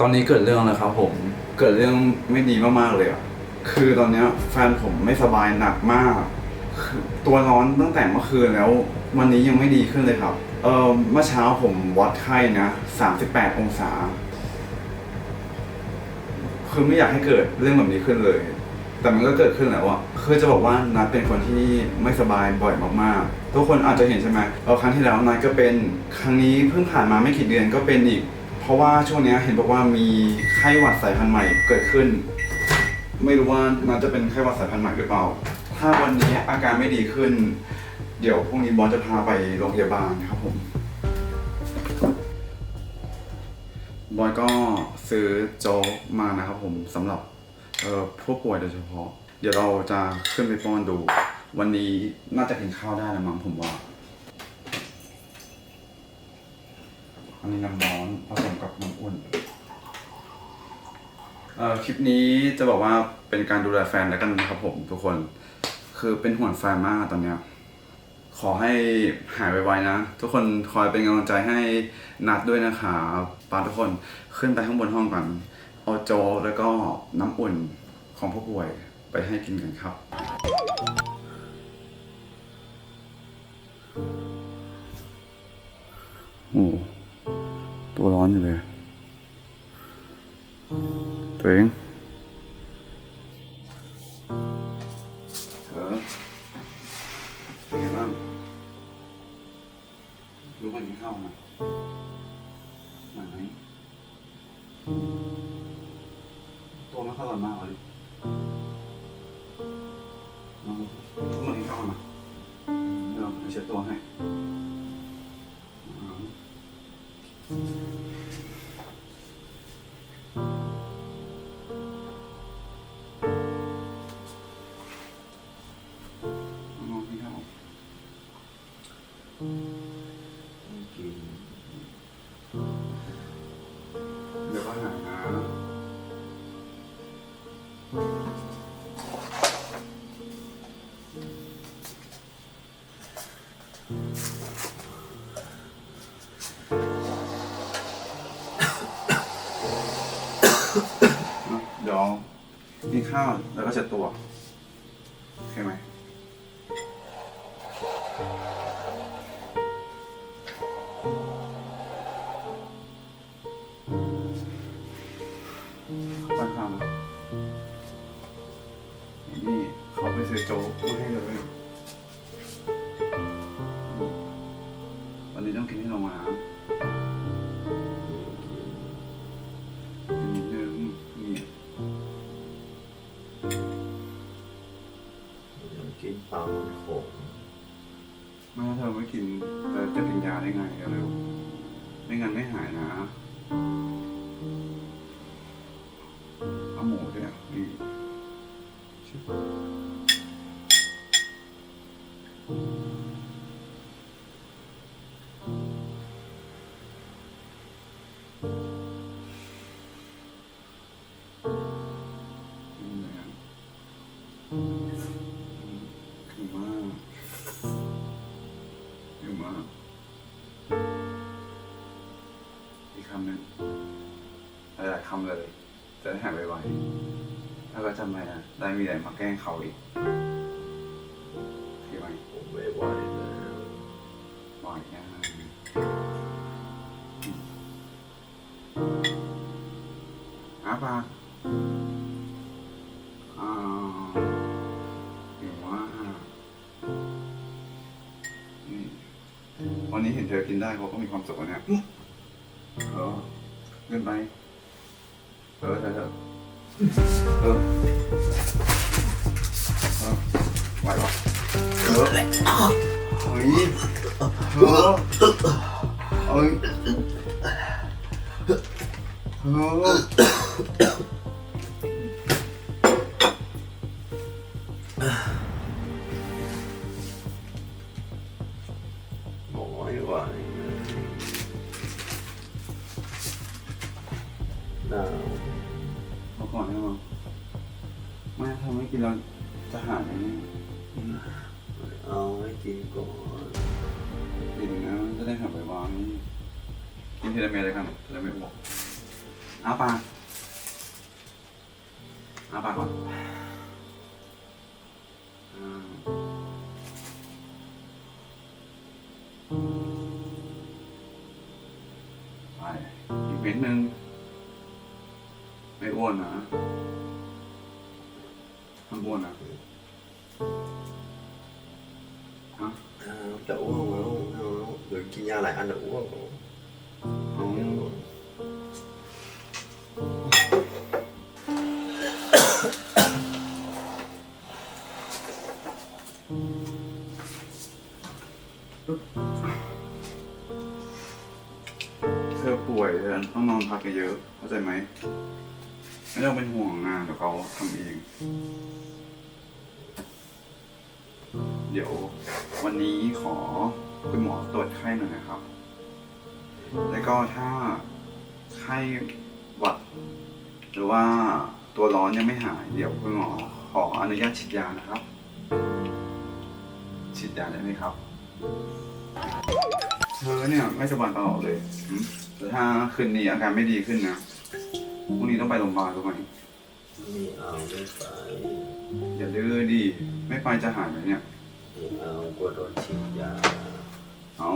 ตอนนี้เกิดเรื่องแล้วครับผมเกิดเรื่องไม่ดีมากๆเลยอะคือตอนเนี้ยแฟนผมไม่สบายหนักมากคือตัวร้อนตั้งแต่เมื่อคืนแล้ว วันนี้ยังไม่ดีขึ้นเลยครับ เออเมื่อเช้าผมวัดไข้นะ38 องศา คือไม่อยากให้เกิดเรื่องแบบนี้ขึ้นเลย แต่มันก็เกิดขึ้นแล้วอะคือจะบอกว่านัดเป็นคนที่ไม่สบายบ่อยมากๆ ทุกคนอาจจะเห็นใช่ไหมเออครั้งที่แล้วนัดก็เป็น ครั้งนี้เพิ่งผ่านมาไม่กี่เดือนก็เป็นอีก เพราะว่าช่วงเนี้ยเห็นบอกว่ามีไข้หวัดสายพันธุ์ใหม่เกิดขึ้น ไม่รู้ว่านัดจะเป็นไข้หวัดสายพันธุ์ใหม่หรือเปล่า ถ้าวันนี้อาการไม่ดีขึ้น เดี๋ยวพรุ่งนี้บอสจะพาไปโรงพยาบาลครับผม บอยก็ซื้อโจ๊กมานะครับผมสำหรับเอ่อผู้ป่วยโดยเฉพาะ เดี๋ยวเราจะขึ้นไปป้อนดู วันนี้น่าจะกินข้าวได้แล้วมั้งผมว่า อันนี้น้ำร้อนผสมกับน้ำอุ่นเอ่อคลิปนี้จะบอกว่าเป็นการดูแลแฟนแล้วกันนะครับผมทุกคน คือเป็นห่วงแฟนมากตอนเนี้ยขอให้หายไวๆนะ ทุกคนคอยเป็นกำลังใจให้นัดด้วยนะครับปาทุกคนขึ้นไปข้างบนห้องก่อนเอาโจกแล้วก็น้ำอุ่นของผู้ป่วยไปให้กินกันครับ โอ้ ตัวร้อนอยู่เลย ตัวเองเธอเป็นไงบ้างรู้ว่ากินข้าวมามาไหมตัวไม่ค่อยร้อนมากเลยน้องทุกคนกินข้าวมาเดี๋ยวเราเช็ดตัวให้ มอ เดี๋ยวกินข้าวแล้วก็เช็ดตัวโอเคไหม อะคือว่าคือว่าอีกคำหนึ่งหลายๆคำเลย จะได้หายไวๆ ถ้าก็จำไม่ได้ได้มีอะไรมาแกล้งเขาอีกโอเคไหมผมไม่ไหวแล้วบ่อยนะอาปากอ่าหิวมากนี่วันนี้เห็นเธอกินได้เขาก็มีความสุขแล้วเนี่ยเออเกินไปเออเธอ เธอเออเออไหวปะ เออเฮ้ยเออเอ้ยเออหมอไม่ไหวหนาวเอาก่อนได้มั้งไม่ถ้าไม่กินเราจะหายไหมเนี่ยเอาให้กินก่อนกินนะจะได้หายไปวางกินทีละเม็ดเลยกันทีละเม็ดบอกอาปากอาปากก่อนอ่าไปอีกเม็ดหนึ่งไม่ อ้วนนะทำอ้วนนะฮะ À, đã uống không? Không, Rồi kia nhà lại ăn được uống không? เอาเธอป่วยเธอต้องนอนพักเยอะๆเข้าใจไหม ไม่ต้องเป็นห่วงงานเดี๋ยวเขาทำเอง เดี๋ยววันนี้ขอคุณหมอตรวจไข้หน่อยนะครับ แล้วก็ถ้าไข้หวัด หรือว่าตัวร้อนยังไม่หาย เดี๋ยวคุณหมอขออนุญาตฉีดยานะครับ ฉีดยาได้ไหมครับ เธอเนี่ยไม่สบายตลอดเลยแต่ถ้าคืนนี้อาการไม่ดีขึ้นนะ พรุ่งนี้ต้องไปโรงพยาบาลรู้ไหม Mì ảo bên phải อย่าดื้อดิไม่ไปจะหายไหมเนี่ย Mì ảo của đồn chị già เอา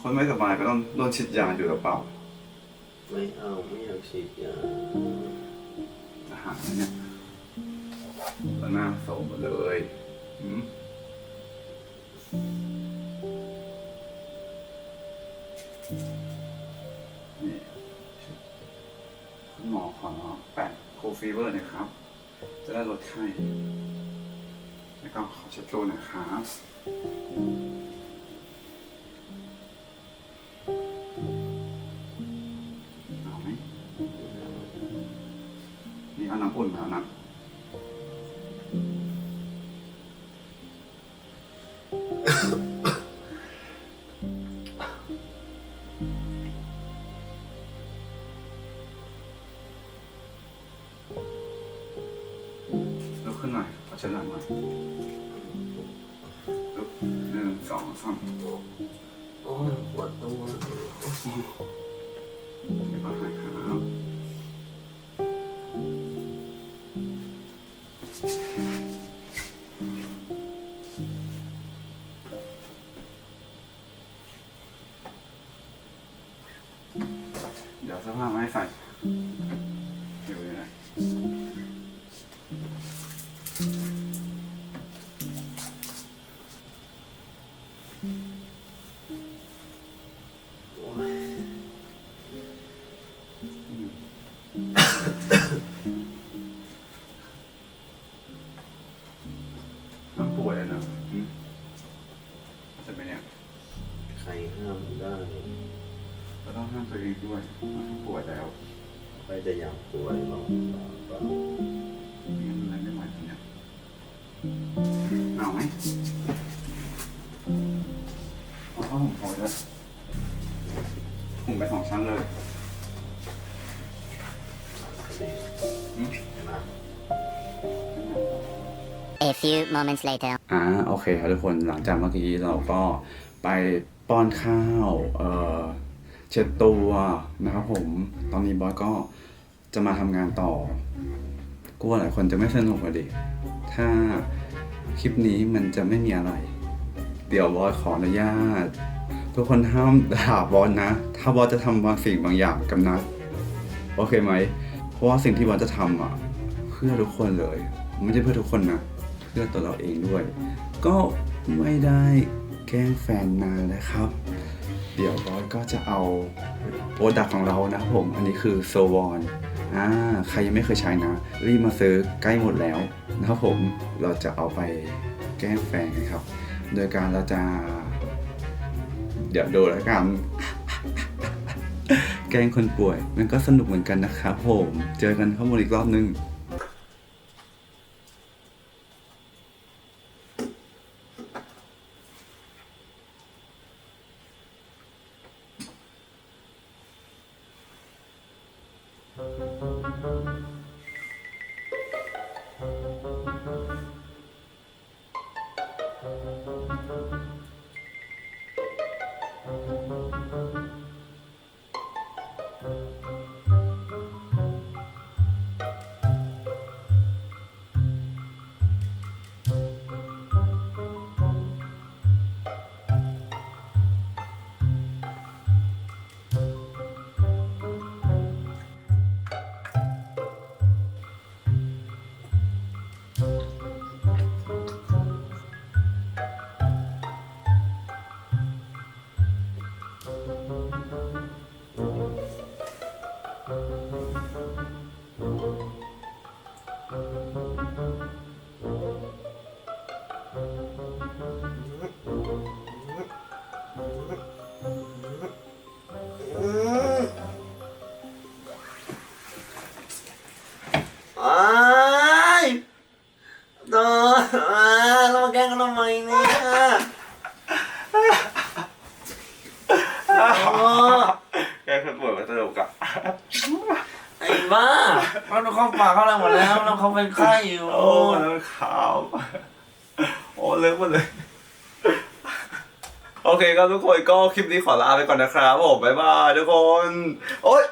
คนไม่สบายก็ต้องโดนฉีดยาอยู่หรือเปล่า Mấy ảo mấy ảo chị già จะหายไหมเนี่ยแล้วหน้าโสมหมดเลยหืม ฟีเวอร์นะครับ จะได้ลดไข้แล้วก็ขอเช็ดตัวนะครับเอาไหมนี่เอาน้ำอุ่นมาเอาน้ำ ลุกขึ้นหน่อยขอเช็ดหลังหน่อยลุกหนึ่งสองสาม Ôi, quật tung quá เดี๋ยวก็หายครับเดี๋ยวเสื้อผ้ามาให้ใส่เดี๋ยวเลยนะ น้ำป่วยเลยนะอืมจะเป็นเนี่ย Khay ham ra ก็ต้องห้ามตัวเองด้วยมันป่วยแล้ว Bây giờ giảm tuổi mà Bảo ไม่งั้นอะไรไม่ไหวจริงเนี่ยเอาไหมเอาผ้าห่มโพยด้วยห่มไปสองชั้นเลย A few moments later. อ่าโอเคครับทุกคนหลังจากเมื่อกี้เราก็ไปป้อนข้าวเอ่อเช็ดตัวนะครับผมตอนนี้บอยก็จะมาทำงานต่อกลัวหลายคนจะไม่สนุกอะดิถ้าคลิปนี้มันจะไม่มีอะไร เดี๋ยวบอยขออนุญาต ทุกคนห้ามด่าบอสนะ ถ้าบอสจะทำบางสิ่งบางอย่างกับนัทโอเคไหม เพราะว่าสิ่งที่บอสจะทำอะ เพื่อทุกคนเลย ไม่ใช่เพื่อทุกคนนะ พื่อตัวเราเองด้วย ก็ไม่ได้แกล้งแฟนนานแล้วครับ เดี๋ยวบอสก็จะเอาโปรดักของเรานะครับผม อันนี้คือโซวอนอ่าใครยังไม่เคยใช้นะ รีบมาซื้อใกล้หมดแล้วนะครับผมเราจะเอาไปแกล้งแฟนครับ โดยการเราจะ เดี๋ยวดูแล้วกัน แกล้งคนป่วย มันก็สนุกเหมือนกันนะครับผม เจอกันข้างบนอีกรอบนึง มันเข้าปากเข้าอะไรหมดแล้วแล้วเขาเป็นไข้อยู่โอ้แล้วมันขาว โอ้เลิกหมดเลย โอเคครับทุกคนก็คลิปนี้ขอลาไปก่อนนะครับผมบ๊ายบายทุกคน โอ๊ย